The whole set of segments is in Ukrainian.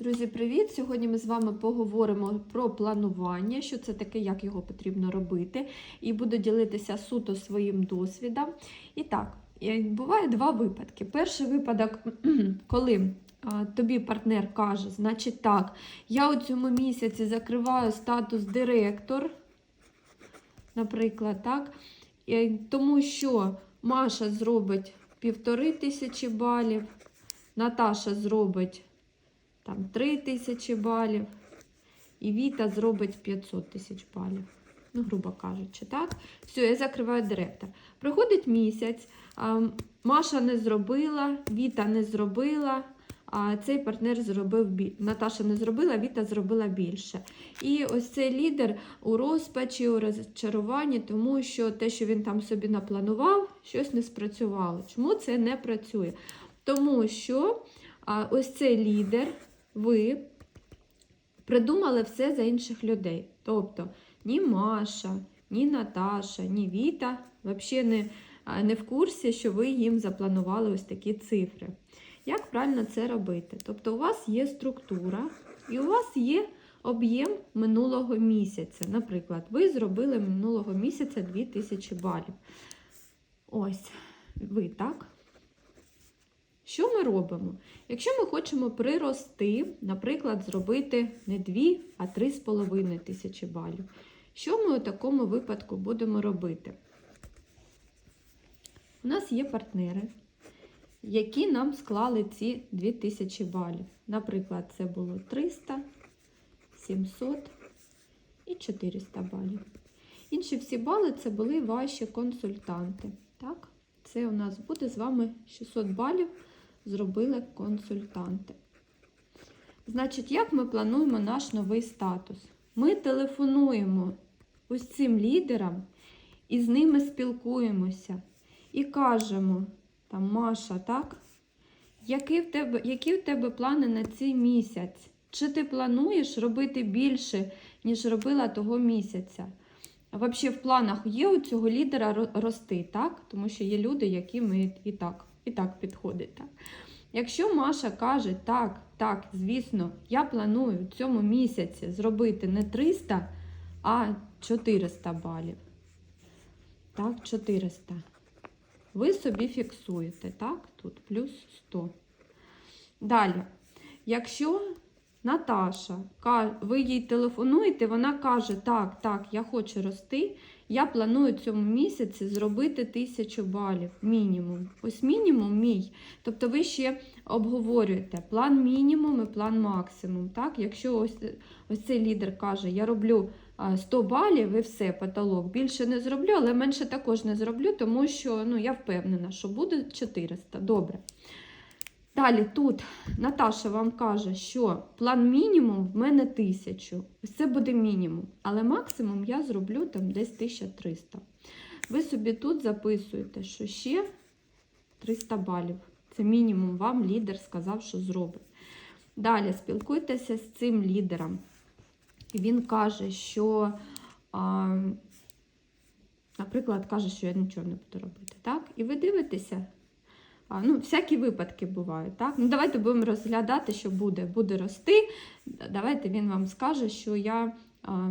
Друзі, привіт! Сьогодні ми з вами поговоримо про планування, що це таке, як його потрібно робити, і буду ділитися суто своїм досвідом. І так, буває два випадки. Перший випадок, коли тобі партнер каже, значить так, я у цьому місяці закриваю статус директор, наприклад, так, тому що Маша зробить півтори тисячі балів, Наташа зробить там 3 тисячі балів, і Віта зробить 500 тисяч балів. Ну, грубо кажучи, так? Все, я закриваю директор. Приходить місяць, Маша не зробила, Віта не зробила, а цей партнер зробив бі... Наташа не зробила, Віта зробила більше. І ось цей лідер у розпачі, у розчаруванні, тому що те, що він там собі напланував, щось не спрацювало. Чому це не працює? Тому що ось цей лідер, ви придумали все за інших людей. Тобто ні Маша, ні Наташа, ні Віта взагалі не, не в курсі, що ви їм запланували ось такі цифри. Як правильно це робити? Тобто, у вас є структура і у вас є об'єм минулого місяця. Наприклад, ви зробили минулого місяця 2000 балів. Ось, ви так. Що ми робимо? Якщо ми хочемо прирости, наприклад, зробити не 2, а 3,5 тисячі балів, що ми у такому випадку будемо робити? У нас є партнери, які нам склали ці 2000 балів. Наприклад, це було 300, 700 і 400 балів. Інші всі бали це були ваші консультанти. Так? Це у нас буде з вами 600 балів зробили консультанти. Значить, як ми плануємо наш новий статус? Ми телефонуємо ось цим лідерам і з ними спілкуємося. І кажемо, там, Маша, так? Які в тебе, які в тебе плани на цей місяць? Чи ти плануєш робити більше, ніж робила того місяця? А взагалі в планах є у цього лідера рости, так? Тому що є люди, які ми і так, і так підходить. Так? Якщо Маша каже, так, так, звісно, я планую в цьому місяці зробити не 300, а 400 балів. Так, 400. Ви собі фіксуєте, так? Тут плюс 100. Далі, якщо Наташа, ви їй телефонуєте, вона каже, так, так, я хочу рости, я планую цьому місяці зробити тисячу балів, мінімум. Ось мінімум мій. Тобто ви ще обговорюєте план мінімум і план максимум. Так? Якщо ось, ось цей лідер каже, я роблю 100 балів і все, потолок. Більше не зроблю, але менше також не зроблю, тому що ну, я впевнена, що буде 400. Добре. Далі тут Наташа вам каже, що план мінімум в мене 1000. Ось це буде мінімум. Але максимум я зроблю там десь 1300. Ви собі тут записуєте, що ще 300 балів. Це мінімум вам лідер сказав, що зробить. Далі спілкуйтеся з цим лідером. Він каже, що, а, наприклад, каже, що я нічого не буду робити. Так? І ви дивитеся. А, ну, всякі випадки бувають. Так? Ну, давайте будемо розглядати, що буде. Буде рости. Давайте він вам скаже, що я, а,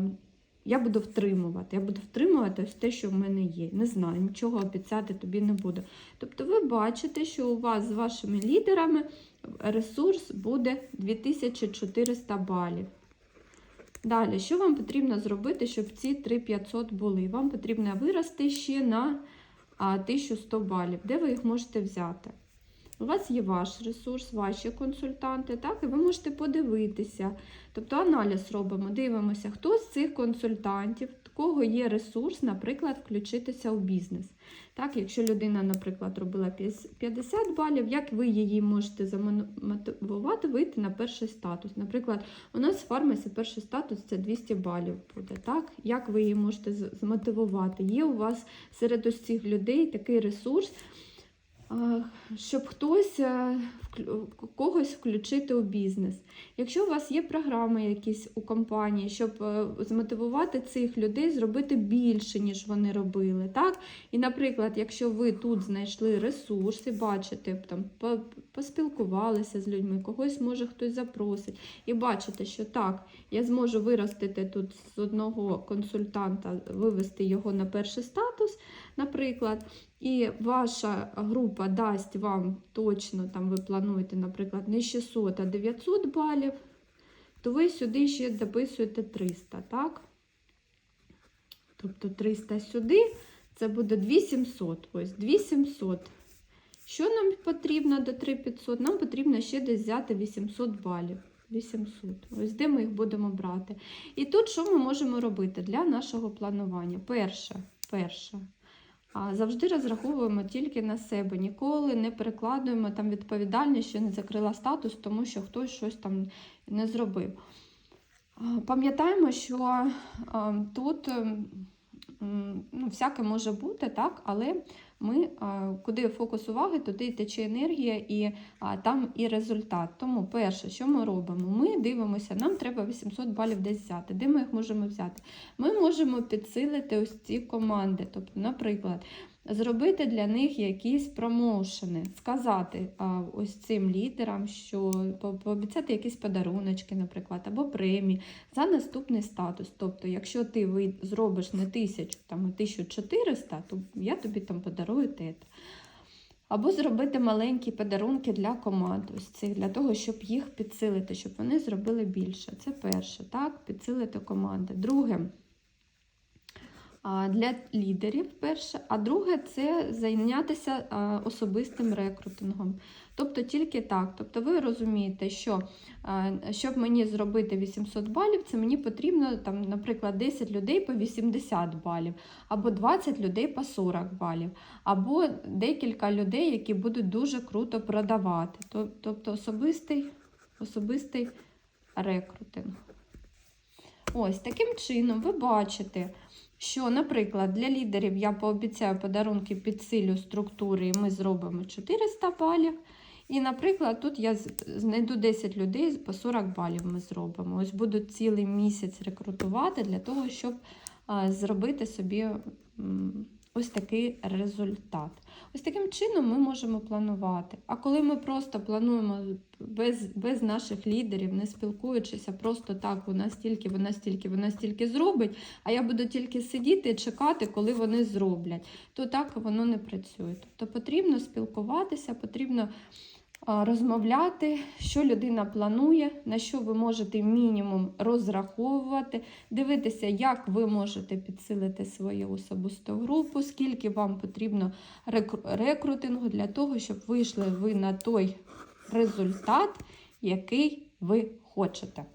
я буду втримувати. Я буду втримувати ось те, що в мене є. Не знаю, нічого обіцяти тобі не буду. Тобто ви бачите, що у вас з вашими лідерами ресурс буде 2400 балів. Далі, що вам потрібно зробити, щоб ці 3500 були? Вам потрібно вирости ще на 1100 балів. Де ви їх можете взяти? У вас є ваш ресурс, ваші консультанти, так, і ви можете подивитися. Тобто аналіз робимо, дивимося, хто з цих консультантів, в кого є ресурс, наприклад, включитися у бізнес. Так, якщо людина, наприклад, робила 50 балів, як ви її можете замотивувати вийти на перший статус? Наприклад, у нас в фармасі перший статус це 200 балів буде. Так? Як ви її можете змотивувати? Є у вас серед цих людей такий ресурс. Щоб хтось е, когось включити у бізнес. Якщо у вас є програми якісь у компанії, щоб е, змотивувати цих людей зробити більше, ніж вони робили. Так? І, наприклад, якщо ви тут знайшли ресурси, бачите, там, поспілкувалися з людьми, когось може хтось запросить, і бачите, що так, я зможу виростити тут з одного консультанта, вивести його на перший статус, наприклад, і ваша група дасть вам точно, там ви плануєте, наприклад, не 600, а 900 балів, то ви сюди ще дописуєте 300, так? Тобто 300 сюди, це буде 2700. Ось 2700. Що нам потрібно до 3500? Нам потрібно ще десь взяти 800 балів. 800. Ось де ми їх будемо брати. І тут що ми можемо робити для нашого планування? Перше, перше. Завжди розраховуємо тільки на себе. Ніколи не перекладуємо там відповідальність, що не закрила статус, тому що хтось щось там не зробив. Пам'ятаємо, що тут ем, ну, всяке може бути, так, але ми, куди фокус уваги, туди тече енергія і там і результат. Тому перше, що ми робимо? Ми дивимося, нам треба 800 балів десь взяти. Де ми їх можемо взяти? Ми можемо підсилити ось ці команди. Тобто, наприклад, зробити для них якісь промоушени, сказати а, ось цим лідерам, що пообіцяти якісь подаруночки, наприклад, або премії за наступний статус. Тобто, якщо ти ви зробиш не 1000, там, а 1400, то я тобі там подарую те. Або зробити маленькі подарунки для команд, ось цих, для того, щоб їх підсилити, щоб вони зробили більше. Це перше, так, підсилити команди. Друге, для лідерів перше, а друге це зайнятися особистим рекрутингом. Тобто тільки так. Тобто ви розумієте, що щоб мені зробити 800 балів, це мені потрібно, там, наприклад, 10 людей по 80 балів, або 20 людей по 40 балів, або декілька людей, які будуть дуже круто продавати. Тобто особистий, особистий рекрутинг. Ось таким чином ви бачите, що, наприклад, для лідерів я пообіцяю подарунки під силю структури, і ми зробимо 400 балів. І, наприклад, тут я знайду 10 людей по 40 балів ми зробимо. Ось буду цілий місяць рекрутувати для того, щоб зробити собі ось такий результат. Ось таким чином ми можемо планувати. А коли ми просто плануємо без, без наших лідерів, не спілкуючися, просто так, вона стільки, вона стільки, вона стільки зробить, а я буду тільки сидіти і чекати, коли вони зроблять, то так воно не працює. Тобто потрібно спілкуватися, потрібно розмовляти, що людина планує, на що ви можете мінімум розраховувати, дивитися, як ви можете підсилити свою особисту групу, скільки вам потрібно рекрутингу для того, щоб вийшли ви на той результат, який ви хочете.